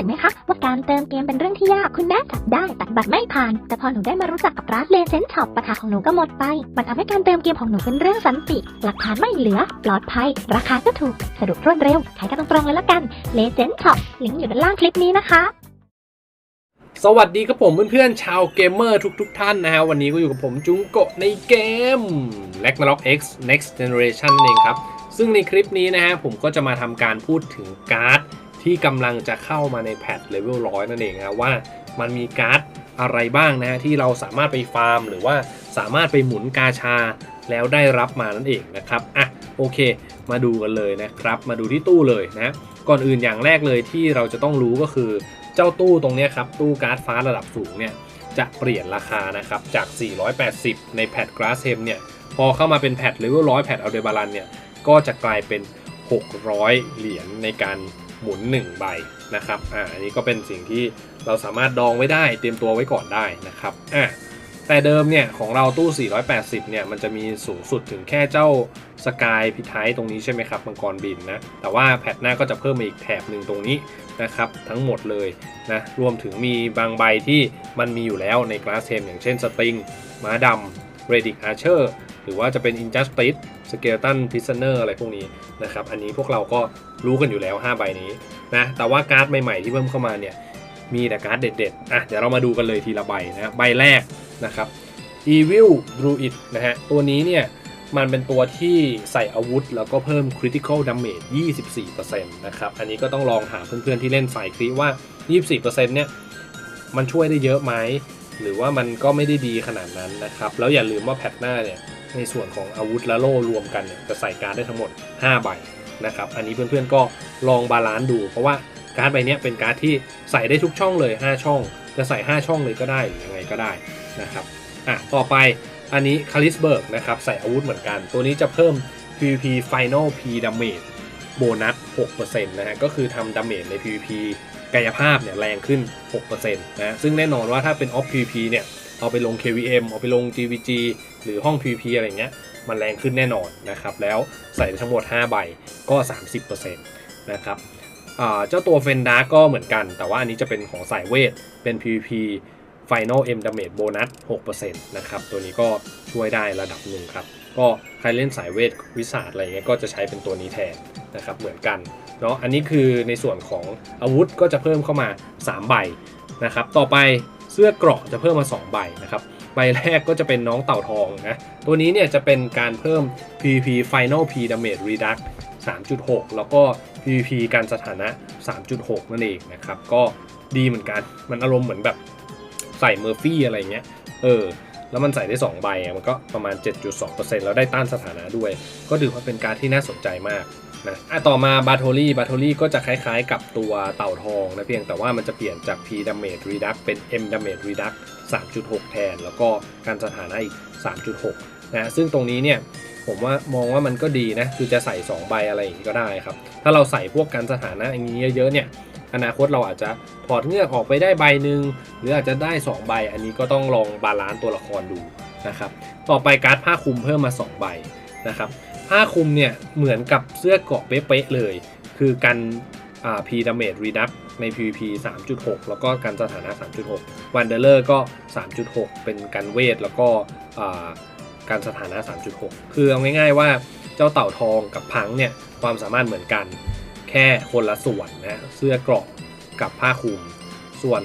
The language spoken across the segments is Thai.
สึกไหมคะว่าการเติมเกมเป็นเรื่องที่ยากคุณแม่จับได้ตัดบัตรไม่ผ่าน แต่พอหนูได้มารู้จักกับร้านเลเซนช็อปปัญหาของหนูก็หมดไป มันทำให้การเติมเกมของหนูเป็นเรื่องสันติ หลักฐานไม่เหลือ ปลอดภัย ราคาก็ถูกสะดวกรวดเร็วใช้กันตรงๆเลยละกันเลเซนช็อปลิงก์อยู่ด้านล่างคลิปนี้นะคะสวัสดีครับผมเพื่อนๆชาวเกมเมอร์ทุกๆทท่านนะฮะวันนี้ก็อยู่กับผมจุงโกะในเกม r a g n a r o k X Next Generation นั่นเองครับ ซึ่งในคลิปนี้นะฮะผมก็จะมาทำการพูดถึงการ์ด ที่กำลังจะเข้ามาในแพทเลเวลร้อยนั่นเองนะว่ามันมีการ์ดอะไรบ้างนะฮะที่เราสามารถไปฟาร์ม หรือว่าสามารถไปหมุนกาชาแล้วได้รับมานั่นเองนะครับอะโอเค มาดูกันเลยนะครับ มาดูที่ตู้เลยนะก่อนอื่นอย่างแรกเลยที่เราจะต้องรู้ก็คือ เจ้าตู้ตรงนี้ครับตู้การ์ดฟ้าระดับสูงเนี่ยจะเปลี่ยนราคานะครับจาก 480 ในแพทกราสเฮมเนี่ยพอเข้ามาเป็นแพทเลเวลร้อยแพทอัลเดบารันเนี่ยก็จะกลายเป็น 600 เหรียญในการ หมุน 1 ใบนะครับอ่าอันนี้ก็เป็นสิ่งที่เราสามารถดองไว้ได้เตรียมตัวไว้ก่อนได้นะครับอ่าแต่เดิมเนี่ยของเราตู้ 480 เนี่ยมันจะมีสูงสุดถึงแค่เจ้าสกายพิไทตรงนี้ใช่ไหมครับมังกรบินนะแต่ว่าแพทหน้าก็จะเพิ่มมาอีกแถบหนึ่งตรงนี้นะครับทั้งหมดเลยนะรวมถึงมีบางใบที่มันมีอยู่แล้วใน Glass t e m อย่างเช่นสติงม้าดำ r e d i c Archer หรือว่าจะเป็นอินจัสติด Injustice Skeleton Prisoner อะไรพวกนี้นะครับ อันนี้พวกเราก็รู้กันอยู่แล้ว 5 ใบนี้นะ แต่ว่าการ์ดใหม่ๆที่เพิ่มเข้ามาเนี่ย มีแต่การ์ดเด็ดๆ อะ เดี๋ยวเรามาดูกันเลยทีละใบนะ ใบแรกนะครับ Evil Druid นะฮะ ตัวนี้เนี่ย มันเป็นตัวที่ใส่อาวุธ แล้วก็เพิ่ม Critical Damage 24%นะครับ อันนี้ก็ต้องลองถามเพื่อนๆที่เล่นสายคริว่า 24%เนี่ย มันช่วยได้เยอะไหมหรือว่ามันก็ไม่ได้ดีขนาดนั้นนะครับ แล้วอย่าลืมว่าแพทหน้าเนี่ย ในส่วนของอาวุธและโล่รวมกันเนี่ยจะใส่การ์ดได้ทั้งหมด 5 ใบนะครับ อันนี้เพื่อนๆก็ลองบาลานซ์ดู เพราะว่าการ์ดใบนี้เป็นการ์ดที่ใส่ได้ทุกช่องเลย 5 ช่อง จะใส่ 5 ช่องเลยก็ได้ยังไงก็ได้นะครับอะต่อไปอันนี้คาริสเบิร์กนะครับใส่อาวุธเหมือนกัน ตัวนี้จะเพิ่ม PVP Final P Damage โบนัส 6%นะฮะก็คือทำดาเมจใน PVP กายภาพเนี่ยแรงขึ้น 6%นะซึ่งแน่นอนว่าถ้าเป็น Off PVP เนี่ย เอาไปลง KVM เอาไปลง GVG หรือห้อง PVP อะไรเงี้ย มันแรงขึ้นแน่นอนนะครับ แล้วใส่ทั้งหมด 5 ใบก็ 30%นะครับเจ้าตัวเฟนดาก็เหมือนกัน แต่ว่าอันนี้จะเป็นของสายเวท เป็น PVP Final M Damage Bonus 6%นะครับ ตัวนี้ก็ช่วยได้ระดับหนึ่งครับ ก็ใครเล่นสายเวทวิสาดอะไรเงี้ยก็จะใช้เป็นตัวนี้แทนนะครับ เหมือนกันเนาะ อันนี้คือในส่วนของอาวุธก็จะเพิ่มเข้ามา 3 ใบนะครับ ต่อไป เสื้อเกราะจะเพิ่มมา 2 ใบนะครับใบแรกก็จะเป็นน้องเต่าทองนะ ตัวนี้เนี่ยจะเป็นการเพิ่ม PVP Final P Damage Reduct 3.6 แล้วก็ PVP การสถานะ 3.6 นั่นเองนะครับ ก็ดีเหมือนกัน มันอารมณ์เหมือนแบบใส่เมอร์ฟี่อะไรเงี้ย เออ แล้วมันใส่ได้ 2 ใบ มันก็ประมาณ 7.2%แล้วได้ต้านสถานะด้วย ก็ถือว่าเป็นการที่น่าสนใจมาก นะอะต่อมาบาโทลี่บาโทลี่ก็จะคล้ายๆ กับตัวเต่าทองนะเพียงแต่ว่ามันจะเปลี่ยนจาก P Damage Reduct เป็น M Damage Reduct 3.6 แทน แล้วก็การสถานะอีก 3.6 นะซึ่งตรงนี้เนี่ยผมว่ามองว่ามันก็ดีนะคือจะใส่ 2 ใบอะไรอย่างนี้ก็ได้ครับ ถ้าเราใส่พวกการสถานะอย่างนี้เยอะๆเนี่ยอนาคตเราอาจจะถอดเงือกออกไปได้ใบหนึ่งหรืออาจจะได้ 2 ใบ อันนี้ก็ต้องลองบาลานซ์ตัวละครดูนะครับต่อไปการ์ดผ้าคลุมเพิ่มมา 2 ใบ นะครับผ้าคลุมเนี่ยเหมือนกับเสื้อเกาะเป๊ะๆเลย คือกันอ่า P Damage Reduct ใน PVP 3.6 แล้วก็กันสถานะ 3.6 Wanderer ก็ 3.6 เป็นกันเวทแล้วก็การสถานะ 3.6 คือเอาง่ายๆว่าเจ้าเต่าทองกับพังเนี่ยความสามารถเหมือนกันแค่คนละส่วนนะเสื้อเกราะกับผ้าคลุม ส่วน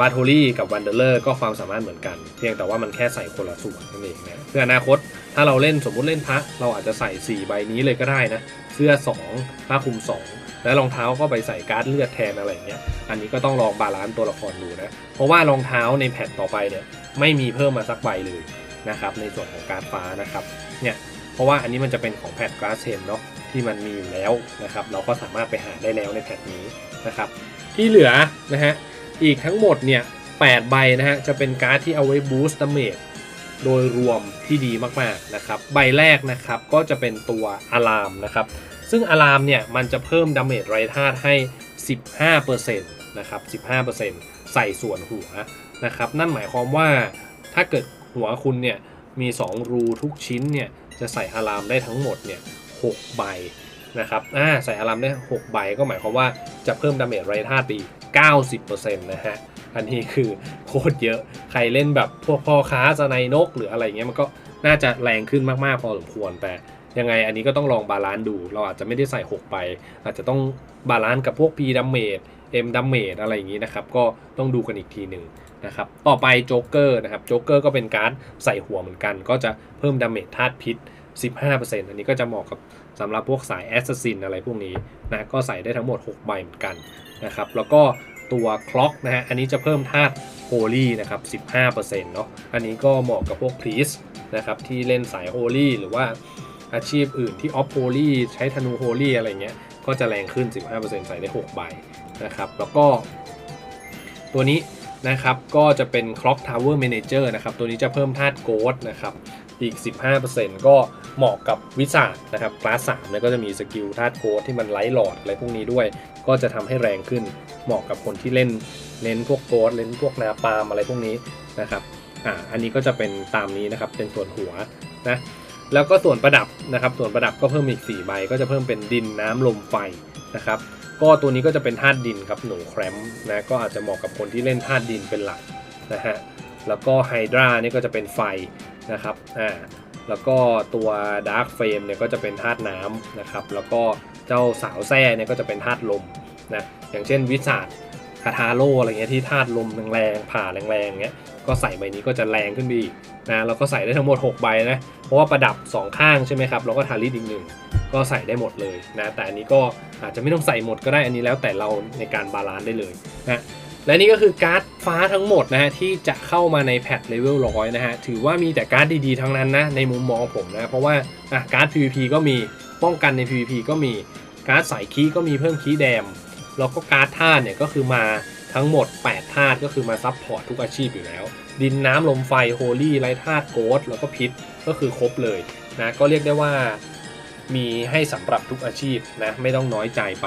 บาโทลี่กับวันเดอร์เลอร์ก็ความสามารถเหมือนกัน เพียงแต่ว่ามันแค่ใส่คนละส่วนนั่นเองนะเพื่ออนาคตถ้าเราเล่นสมมุติเล่นพระเราอาจจะใส่ 4 ใบนี้เลยก็ได้นะ เสื้อ 2 ผ้าคลุม 2 แล้วรองเท้าก็ไปใส่การ์ดเลือดแทนอะไรอย่างเงี้ยอันนี้ก็ต้องลองบาลานซ์ตัวละครดูนะ เพราะว่ารองเท้าในแพทต่อไปเนี่ยไม่มีเพิ่มมาสักใบเลยนะครับในส่วนของการฟ้านะครับเนี่ยเพราะว่าอันนี้มันจะเป็นของแพทกราสเซนเนาะที่มันมีอยู่แล้วนะครับเราก็สามารถไปหาได้แล้วในแพทนี้นะครับที่เหลือนะฮะ อีกทั้งหมดเนี่ย8ใบนะฮะ จะเป็นการ์ดที่เอาไว้บูสต์ดาเมจโดยรวมที่ดีมากๆนะครับ ใบแรกนะครับก็จะเป็นตัวอะลามนะครับ ซึ่งอะลามเนี่ยมันจะเพิ่มดาเมจไรธาตุให้ 15%นะครับ 15%ใส่ส่วนหัวนะครับ นั่นหมายความว่าถ้าเกิดหัวคุณเนี่ยมี 2 รูทุกชิ้นเนี่ยจะใส่อะลามได้ทั้งหมดเนี่ย6ใบ นะครับอ่าใส่อารัมได้6ใบก็หมายความว่าจะเพิ่มดาเมจไรธาตุไปอีก90%นะฮะอันนี้คือโคตรเยอะ ใครเล่นแบบพวกพ่อค้าจะในนกหรืออะไรเงี้ยมันก็น่าจะแรงขึ้นมากๆพอสมควรแต่ยังไงอันนี้ก็ต้องลองบาลานซ์ดู เราอาจจะไม่ได้ใส่ 6 ไป อาจจะต้องบาลานซ์กับพวก P ดัมเมจ M ดัมเมจอะไรอย่างนี้นะครับ ก็ต้องดูกันอีกทีหนึ่งนะครับ ต่อไปโจ๊กเกอร์นะครับโจ๊กเกอร์ก็เป็นการ์ดใส่หัวเหมือนกัน ก็จะเพิ่มดาเมจธาตุพิษ 15%อันนี้ก็จะเหมาะกับ สำหรับพวกสายแอสซัสซินอะไรพวกนี้นะก็ใส่ได้ทั้งหมด 6 ใบเหมือนกันนะครับแล้วก็ตัวคล็อกนะฮะอันนี้จะเพิ่มธาตุโฮลี่นะครับ 15%เนาะอันนี้ก็เหมาะกับพวกพรีสนะครับที่เล่นสายโฮลี่หรือว่าอาชีพอื่นที่ออฟโฮลี่ใช้ธนูโฮลี่อะไรเงี้ยก็จะแรงขึ้น 15%ใส่ได้ 6 ใบนะครับแล้วก็ ตัวนี้นะครับก็จะเป็น Clock Tower Manager นะครับตัวนี้จะเพิ่มธาตุโกดนะครับ อีก 15%ก็เหมาะกับวิสาดนะครับคลาส3เนี่ยก็จะมีสกิลธาตุโกดที่มันไร้หลอดอะไรพวกนี้ด้วย ก็จะทำให้แรงขึ้นเหมาะกับคนที่เล่นเน้นพวกโกดเน้นพวกนาปาล์มอะไรพวกนี้นะครับอ่าอันนี้ก็จะเป็นตามนี้นะครับเป็นส่วนหัวนะแล้วก็ส่วนประดับนะครับส่วนประดับก็เพิ่มอีก 4 ใบ ก็จะเพิ่มเป็นดินน้ำลมไฟนะครับก็ตัวนี้ก็จะเป็นธาตุดินครับหนูแครมนะก็อาจจะเหมาะกับคนที่เล่นธาตุดินเป็นหลักนะฮะ แล้วก็ไฮดรานี่ก็จะเป็นไฟนะครับอ่าแล้วก็ตัวดาร์ f เฟ e เนี่ยก็จะเป็นธาตุน้ำนะครับแล้วก็เจ้าสาวแซ่เนี่ยก็จะเป็นธาตุลมนะอย่างเช่นวิสาดคาทาโลอะไรเงี้ยที่ธาตุลมแรงๆผ่าแรงๆเงี้ยก็ใส่ใบนี้ก็จะแรงขึ้นไปอีกนะแล้วก็ใส่ได้ทั้งหมด 6 ใบนะ เพราะว่าประดับ 2 ข้างใช่ไหมครับแล้วก็ทาริสอีกหนึ่งก็ใส่ได้หมดเลยนะแต่อันนี้ก็อาจจะไม่ต้องใส่หมดก็ได้อันนี้แล้วแต่เราในการบาลานซ์ได้เลยนะและนี่ก็คือการ์ด ฟ้าทั้งหมดนะฮะที่จะเข้ามาในแพทเลเวลร้อยนะฮะถือว่ามีแต่การ์ดดีๆทั้งนั้นนะในมุมมองผมนะเพราะว่าอะการ์ด PVP ก็มีป้องกันใน PVP ก็มีการ์ดสายคีก็มีเพิ่มคีแดมแล้วก็การ์ดธาตุเนี่ยก็คือมาทั้งหมด 8 ธาตุก็คือมาซับพอร์ตทุกอาชีพอยู่แล้ว ดินน้ำลมไฟโฮลี่ไรธาตุโกดแล้วก็พิษก็คือครบเลยนะก็เรียกได้ว่ามีให้สำหรับทุกอาชีพนะไม่ต้องน้อยใจไป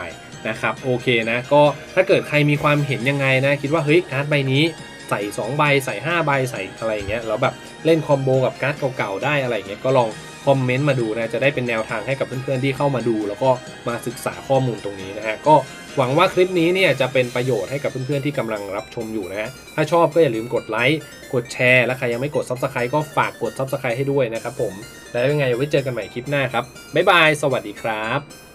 นะครับโอเคนะก็ถ้าเกิดใครมีความเห็นยังไงนะ คิดว่าเฮ้ยการ์ดใบนี้ใส่ 2 ใบใส่ 5 ใบใส่อะไรอย่างเงี้ยแล้วแบบเล่นคอมโบกับการ์ดเก่าๆได้อะไรอย่างเงี้ยก็ลองคอมเมนต์มาดูนะจะได้เป็นแนวทางให้กับเพื่อนๆที่เข้ามาดู แล้วก็มาศึกษาข้อมูลตรงนี้นะฮะก็หวังว่าคลิปนี้เนี่ยจะเป็นประโยชน์ให้กับเพื่อนๆที่กำลังรับชมอยู่นะฮะถ้าชอบก็อย่าลืมกดไลค์กดแชร์และใครยังไม่กด Subscribe ก็ฝากกด Subscribe ให้ด้วยนะครับผมแล้วยังไงไว้เจอกันใหม่คลิปหน้าครับบ๊ายบายสวัสดีครับ